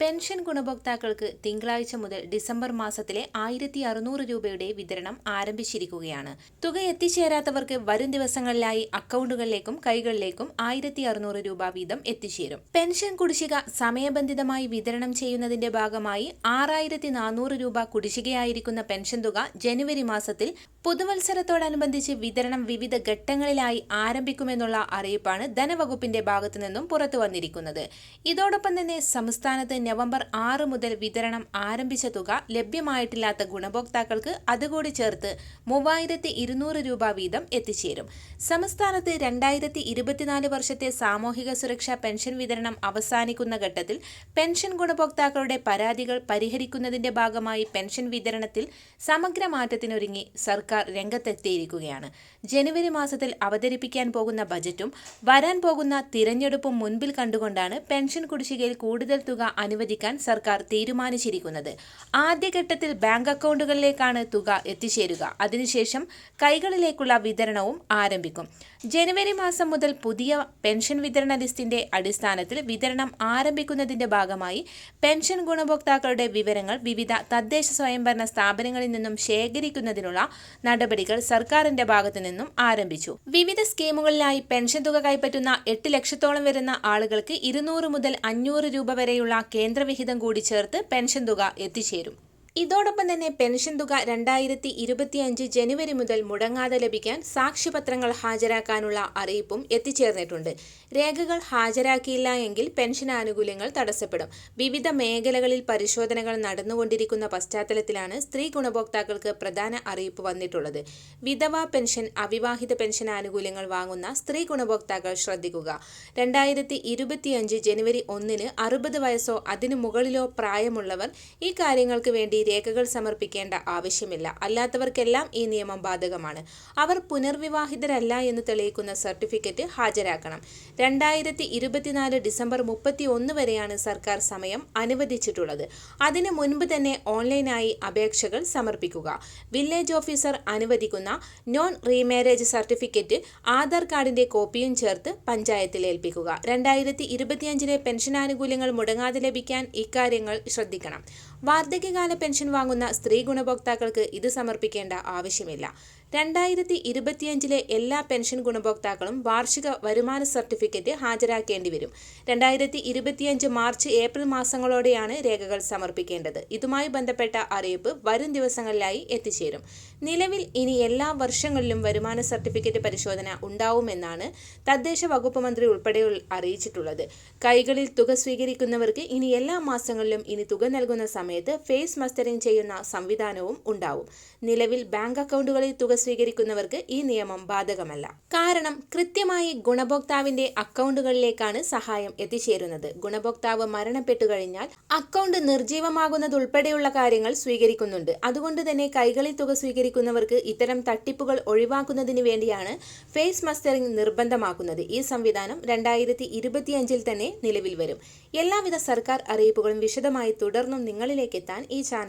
Pension ഗുണഭോക്താക്കൾക്ക് തിങ്കളാഴ്ച മുതൽ ഡിസംബർ മാസത്തിലെ ആയിരത്തി അറുന്നൂറ് രൂപയുടെ വിതരണം ആരംഭിച്ചിരിക്കുകയാണ്. തുക എത്തിച്ചേരാത്തവർക്ക് വരും ദിവസങ്ങളിലായി അക്കൗണ്ടുകളിലേക്കും കൈകളിലേക്കും ആയിരത്തി അറുന്നൂറ് രൂപ വീതം എത്തിച്ചേരും. പെൻഷൻ കുടിശ്ശിക സമയബന്ധിതമായി വിതരണം ചെയ്യുന്നതിന്റെ ഭാഗമായി ആറായിരത്തി നാനൂറ് രൂപ കുടിശ്ശികയായിരിക്കുന്ന പെൻഷൻ തുക ജനുവരി മാസത്തിൽ പുതുവത്സരത്തോടനുബന്ധിച്ച് വിതരണം വിവിധ ഘട്ടങ്ങളിലായി ആരംഭിക്കുമെന്നുള്ള അറിയിപ്പാണ് ധനവകുപ്പിന്റെ ഭാഗത്തു നിന്നും പുറത്തു വന്നിരിക്കുന്നത് ഇതോടൊപ്പം തന്നെ സംസ്ഥാനത്ത് നവംബർ ആറ് മുതൽ വിതരണം ആരംഭിച്ച തുക ലഭ്യമായിട്ടില്ലാത്ത ഗുണഭോക്താക്കൾക്ക് അതുകൂടി ചേർത്ത് മൂവായിരത്തി ഇരുന്നൂറ് രൂപ വീതം എത്തിച്ചേരും. സംസ്ഥാനത്ത് രണ്ടായിരത്തി ഇരുപത്തിനാല് വർഷത്തെ സാമൂഹിക സുരക്ഷാ പെൻഷൻ വിതരണം അവസാനിക്കുന്ന ഘട്ടത്തിൽ പെൻഷൻ ഗുണഭോക്താക്കളുടെ പരാതികൾ പരിഹരിക്കുന്നതിന്റെ ഭാഗമായി പെൻഷൻ വിതരണത്തിൽ സമഗ്ര മാറ്റത്തിനൊരുങ്ങി സർക്കാർ രംഗത്തെത്തിയിരിക്കുകയാണ്. ജനുവരി മാസത്തിൽ അവതരിപ്പിക്കാൻ പോകുന്ന ബജറ്റും വരാൻ പോകുന്ന തിരഞ്ഞെടുപ്പും മുൻപിൽ കണ്ടുകൊണ്ടാണ് പെൻഷൻ കുടിശ്ശികയിൽ കൂടുതൽ തുക അനുവദിക്കാൻ സർക്കാർ തീരുമാനിച്ചിരിക്കുന്നത്. ആദ്യഘട്ടത്തിൽ ബാങ്ക് അക്കൗണ്ടുകളിലേക്കാണ് തുക എത്തിച്ചേരുക. അതിനുശേഷം കൈകളിലേക്കുള്ള വിതരണവും ആരംഭിക്കും. ജനുവരി മാസം മുതൽ പുതിയ പെൻഷൻ വിതരണ ലിസ്റ്റിന്റെ അടിസ്ഥാനത്തിൽ വിതരണം ആരംഭിക്കുന്നതിന്റെ ഭാഗമായി പെൻഷൻ ഗുണഭോക്താക്കളുടെ വിവരങ്ങൾ വിവിധ തദ്ദേശ സ്വയംഭരണ സ്ഥാപനങ്ങളിൽ നിന്നും ശേഖരിക്കുന്നതിനുള്ള നടപടികൾ സർക്കാരിന്റെ ഭാഗത്തു നിന്നും ആരംഭിച്ചു. വിവിധ സ്കീമുകളിലായി പെൻഷൻ തുക കൈപ്പറ്റുന്ന എട്ട് ലക്ഷത്തോളം വരുന്ന ആളുകൾക്ക് ഇരുന്നൂറ് മുതൽ അഞ്ഞൂറ് രൂപ വരെയുള്ള കേന്ദ്രവിഹിതം കൂടി ചേർത്ത് പെൻഷൻ തുക എത്തിച്ചേരും ഇതോടൊപ്പം തന്നെ പെൻഷൻ തുക രണ്ടായിരത്തി ഇരുപത്തിയഞ്ച് ജനുവരി മുതൽ മുടങ്ങാതെ ലഭിക്കാൻ സാക്ഷ്യപത്രങ്ങൾ ഹാജരാക്കാനുള്ള അറിയിപ്പും എത്തിച്ചേർന്നിട്ടുണ്ട്. രേഖകൾ ഹാജരാക്കിയില്ല എങ്കിൽ പെൻഷൻ ആനുകൂല്യങ്ങൾ തടസ്സപ്പെടും. വിവിധ മേഖലകളിൽ പരിശോധനകൾ നടന്നുകൊണ്ടിരിക്കുന്ന പശ്ചാത്തലത്തിലാണ് സ്ത്രീ ഗുണഭോക്താക്കൾക്ക് പ്രധാന അറിയിപ്പ് വന്നിട്ടുള്ളത്. വിധവ പെൻഷൻ അവിവാഹിത പെൻഷൻ ആനുകൂല്യങ്ങൾ വാങ്ങുന്ന സ്ത്രീ ഗുണഭോക്താക്കൾ ശ്രദ്ധിക്കുക. രണ്ടായിരത്തി ഇരുപത്തിയഞ്ച് ജനുവരി ഒന്നിന് അറുപത് വയസ്സോ അതിനു മുകളിലോ പ്രായമുള്ളവർ ഈ കാര്യങ്ങൾക്ക് വേണ്ടി രേഖകൾ സമർപ്പിക്കേണ്ട ആവശ്യമില്ല. അല്ലാത്തവർക്കെല്ലാം ഈ നിയമം ബാധകമാണ്. അവർ പുനർവിവാഹിതരല്ല എന്ന് തെളിയിക്കുന്ന സർട്ടിഫിക്കറ്റ് ഹാജരാക്കണം. രണ്ടായിരത്തി ഇരുപത്തിനാല് ഡിസംബർ മുപ്പത്തി ഒന്ന് വരെയാണ് സർക്കാർ സമയം അനുവദിച്ചിട്ടുള്ളത്. അതിന് മുൻപ് തന്നെ ഓൺലൈനായി അപേക്ഷകൾ സമർപ്പിക്കുക. വില്ലേജ് ഓഫീസർ അനുവദിക്കുന്ന നോൺ റീമാരേജ് സർട്ടിഫിക്കറ്റ് ആധാർ കാർഡിന്റെ കോപ്പിയും ചേർത്ത് പഞ്ചായത്തിൽ ഏൽപ്പിക്കുക. രണ്ടായിരത്തി ഇരുപത്തിയഞ്ചിലെ പെൻഷൻ ആനുകൂല്യങ്ങൾ മുടങ്ങാതെ ലഭിക്കാൻ ഇക്കാര്യങ്ങൾ ശ്രദ്ധിക്കണം. വാർദ്ധക്യകാല പെൻഷൻ വാങ്ങുന്ന സ്ത്രീ ഗുണഭോക്താക്കൾക്ക് ഇത് സമർപ്പിക്കേണ്ട ആവശ്യമില്ല. രണ്ടായിരത്തി ഇരുപത്തിയഞ്ചിലെ എല്ലാ പെൻഷൻ ഗുണഭോക്താക്കളും വാർഷിക വരുമാന സർട്ടിഫിക്കറ്റ് ഹാജരാക്കേണ്ടി വരും രണ്ടായിരത്തി ഇരുപത്തിയഞ്ച് മാർച്ച് ഏപ്രിൽ മാസങ്ങളോടെയാണ് രേഖകൾ സമർപ്പിക്കേണ്ടത്. ഇതുമായി ബന്ധപ്പെട്ട അറിയിപ്പ് വരും ദിവസങ്ങളിലായി എത്തിച്ചേരും. നിലവിൽ ഇനി എല്ലാ വർഷങ്ങളിലും വരുമാന സർട്ടിഫിക്കറ്റ് പരിശോധന ഉണ്ടാവുമെന്നാണ് തദ്ദേശ വകുപ്പ് മന്ത്രി ഉൾപ്പെടെ അറിയിച്ചിട്ടുള്ളത്. കൈകളിൽ തുക സ്വീകരിക്കുന്നവർക്ക് ഇനി എല്ലാ മാസങ്ങളിലും ഇനി തുക നൽകുന്ന സമയത്ത് ഫേസ് മസ്റ്ററിംഗ് ചെയ്യുന്ന സംവിധാനവും ഉണ്ടാവും. നിലവിൽ ബാങ്ക് അക്കൗണ്ടുകളിൽ തുക സ്വീകരിക്കുന്നവർക്ക് ഈ നിയമം ബാധകമല്ല. കാരണം കൃത്യമായി ഗുണഭോക്താവിന്റെ അക്കൗണ്ടുകളിലേക്കാണ് സഹായം എത്തിച്ചേരുന്നത്. ഗുണഭോക്താവ് മരണപ്പെട്ടു കഴിഞ്ഞാൽ അക്കൗണ്ട് നിർജീവമാകുന്നതുൾപ്പെടെയുള്ള കാര്യങ്ങൾ സ്വീകരിക്കുന്നുണ്ട്. അതുകൊണ്ട് തന്നെ കൈകളിൽ തുക സ്വീകരിക്കുന്നവർക്ക് ഇത്തരം തട്ടിപ്പുകൾ ഒഴിവാക്കുന്നതിന് വേണ്ടിയാണ് ഫേസ് മസ്റ്ററിംഗ് നിർബന്ധമാക്കുന്നത്. ഈ സംവിധാനം രണ്ടായിരത്തി ഇരുപത്തിയഞ്ചിൽ തന്നെ നിലവിൽ വരും. എല്ലാവിധ സർക്കാർ അറിയിപ്പുകളും വിശദമായി തുടർന്നും നിങ്ങളിലേക്ക് എത്താൻ ഈ